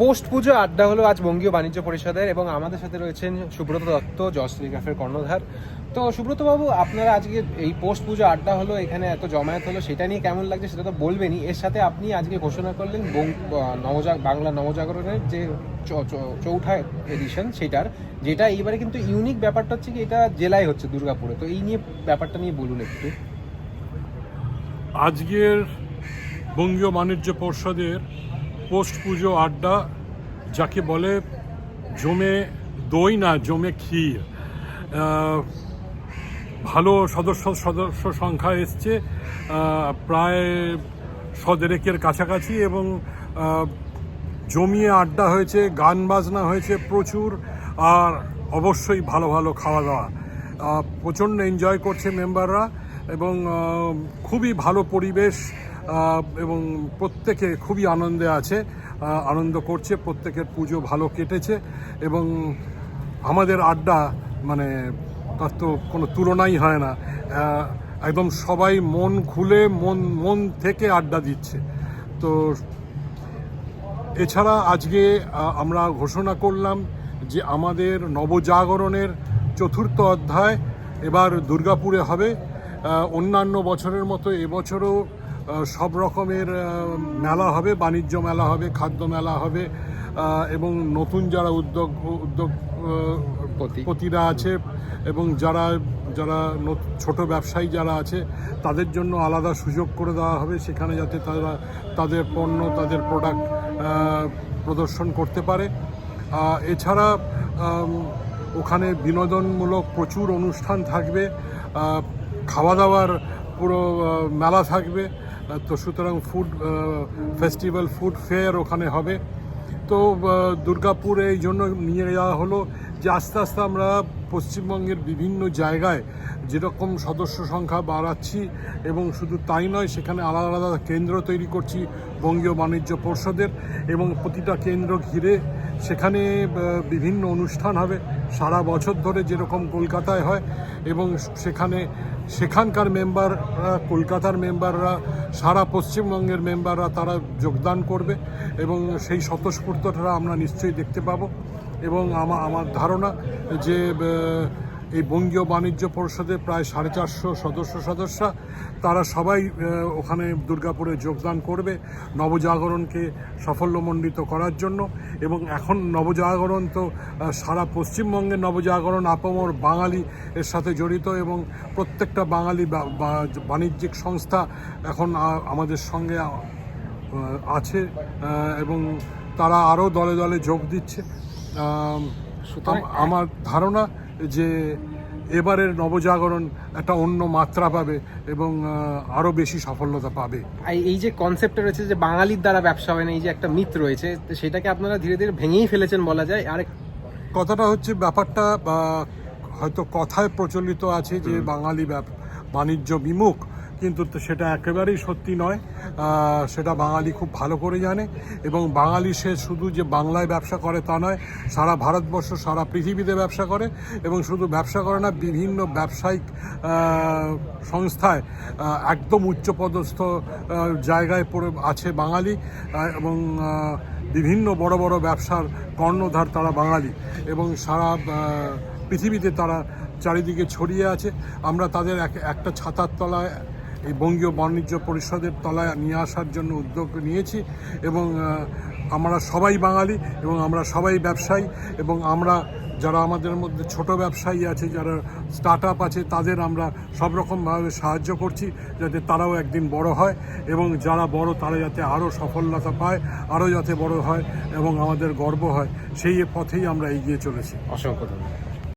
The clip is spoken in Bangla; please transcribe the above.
পোস্ট পুজো আড্ডা হলো আজ বঙ্গীয় বাণিজ্য পরিষদের এবং আমাদের সাথে রয়েছেন সুব্রত দত্ত জস টেলিগ্রাফের কর্ণধার। তো সুব্রত বাবু আপনারা আজকে এই পোস্ট পুজো আড্ডা হলো এখানে এত জমায়েত হলো সেটা নিয়ে কেমন লাগছে সেটা তো বলবেনই। এর সাথে আপনি আজকে ঘোষণা করলেন বং- আহ, নবজা বাংলা নবজাগরণের যে চৌঠা এডিশন সেটার যেটা এইবারে কিন্তু ইউনিক ব্যাপারটা হচ্ছে কি এটা জেলায় হচ্ছে দুর্গাপুরে। তো এই নিয়ে ব্যাপারটা নিয়ে বলুন একটু। আজকের বঙ্গীয় বাণিজ্য পর্ষদের পোস্ট পুজো আড্ডা যাকে বলে জমে দই না জমে ক্ষীর। ভালো সদস্য সদস্য সংখ্যা এসছে প্রায় সদেরেকের কাছাকাছি এবং জমিয়ে আড্ডা হয়েছে, গান বাজনা হয়েছে প্রচুর, আর অবশ্যই ভালো ভালো খাওয়া দাওয়া। প্রচণ্ড এনজয় করছে মেম্বাররা এবং খুবই ভালো পরিবেশ এবং প্রত্যেকে খুবই আনন্দে আছে আনন্দ করছে, প্রত্যেকের পুজো ভালো কেটেছে এবং আমাদের আড্ডা মানে তার তো কোনো তুলনাই হয় না। একদম সবাই মন খুলে, মন মন থেকে আড্ডা দিচ্ছে। তো এছাড়া আজকে আমরা ঘোষণা করলাম যে আমাদের নবজাগরণের চতুর্থ অধ্যায় এবার দুর্গাপুরে হবে। অন্যান্য বছরের মতো এবছরও সব রকমের মেলা হবে বাণিজ্য মেলা হবে খাদ্য মেলা হবে এবং নতুন যারা উদ্যোগ উদ্যোগ পতিরা আছে এবং যারা যারা ছোট ব্যবসায়ী যারা আছে তাদের জন্য আলাদা সুযোগ করে দেওয়া হবে সেখানে যাতে তারা তাদের পণ্য তাদের প্রোডাক্ট প্রদর্শন করতে পারে। এছাড়া ওখানে বিনোদনমূলক প্রচুর অনুষ্ঠান থাকবে খাওয়া দাওয়ার পুরো মেলা থাকবে তো সুতরাং ফুড ফেস্টিভ্যাল ফুড ফেয়ার ওখানে হবে। তো দুর্গাপুরে এই জন্য নিয়ে যাওয়া হলো যে আস্তে আস্তে আমরা পশ্চিমবঙ্গের বিভিন্ন জায়গায় যেরকম সদস্য সংখ্যা বাড়াচ্ছি এবং শুধু তাই নয়, সেখানে আলাদা আলাদা কেন্দ্র তৈরি করছি বঙ্গীয় বাণিজ্য পর্ষদের এবং প্রতিটা কেন্দ্র ঘিরে সেখানে বিভিন্ন অনুষ্ঠান হবে। সারা বছর ধরে যেরকম কলকাতায় হয় এবং সেখানে সেখানকার মেম্বাররা কলকাতার মেম্বাররা সারা পশ্চিমবঙ্গের মেম্বাররা তারা যোগদান করবে এবং সেই স্বতঃস্ফূর্তটা আমরা নিশ্চয়ই দেখতে পাবো। এবং আমার ধারণা যে এই বঙ্গীয় বাণিজ্য পরিষদের প্রায় সাড়ে চারশো সদস্য সদস্যা তারা সবাই ওখানে দুর্গাপুরে যোগদান করবে নবজাগরণকে সাফল্যমণ্ডিত করার জন্য। এবং এখন নবজাগরণ তো সারা পশ্চিমবঙ্গের নবজাগরণ আপামর বাঙালি এর সাথে জড়িত এবং প্রত্যেকটা বাঙালি বাণিজ্যিক সংস্থা এখন আমাদের সঙ্গে আছে এবং তারা আরও দলে দলে যোগ দিচ্ছে। আম, আমার ধারণা যে এবারের নবজাগরণ একটা অন্য মাত্রা পাবে এবং আরও বেশি সফলতা পাবে। এই- এই যে কনসেপ্টটা রয়েছে যে বাঙালির দ্বারা ব্যবসা হয় না এই যে একটা মিথ রয়েছে সেটাকে আপনারা ধীরে ধীরে ভেঙেই ফেলেছেন বলা যায়। আর কথাটা হচ্ছে ব্যাপারটা হয়তো কথায় প্রচলিত আছে যে বাঙালি বাণিজ্য বিমুখ। কিন্তু সেটা একেবারেই সত্যি নয়। সেটা বাঙালি খুব ভালো করে জানে এবং বাঙালি সে শুধু যে বাংলায় ব্যবসা করে তা নয়, সারা ভারতবর্ষ, সারা পৃথিবীতে ব্যবসা করে এবং শুধু ব্যবসা করে না, বিভিন্ন ব্যবসায়িক সংস্থায় একদম উচ্চপদস্থ জায়গায় পড়ে আছে বাঙালি এবং বিভিন্ন বড় বড় ব্যবসার কর্ণধার তারা বাঙালি এবং সারা পৃথিবীতে তারা চারিদিকে ছড়িয়ে আছে। আমরা তাদের এক- একটা ছাতার তলায় এই বঙ্গীয় বাণিজ্য পরিষদের তলায় নিয়ে আসার জন্য উদ্যোগ নিয়েছি এবং আমরা সবাই বাঙালি এবং আমরা সবাই ব্যবসায়ী এবং আমরা যারা আমাদের মধ্যে ছোট ব্যবসায়ী আছে, যারা স্টার্ট আছে, তাদের আমরা সব রকমভাবে সাহায্য করছি যাতে তারাও একদিন বড় হয় এবং যারা বড় তারা যাতে আরও সফলতা পায়, আরও যাতে বড় হয় এবং আমাদের গর্ব হয়। সেই পথেই আমরা এগিয়ে চলেছি। অসংখ্য ধন্যবাদ।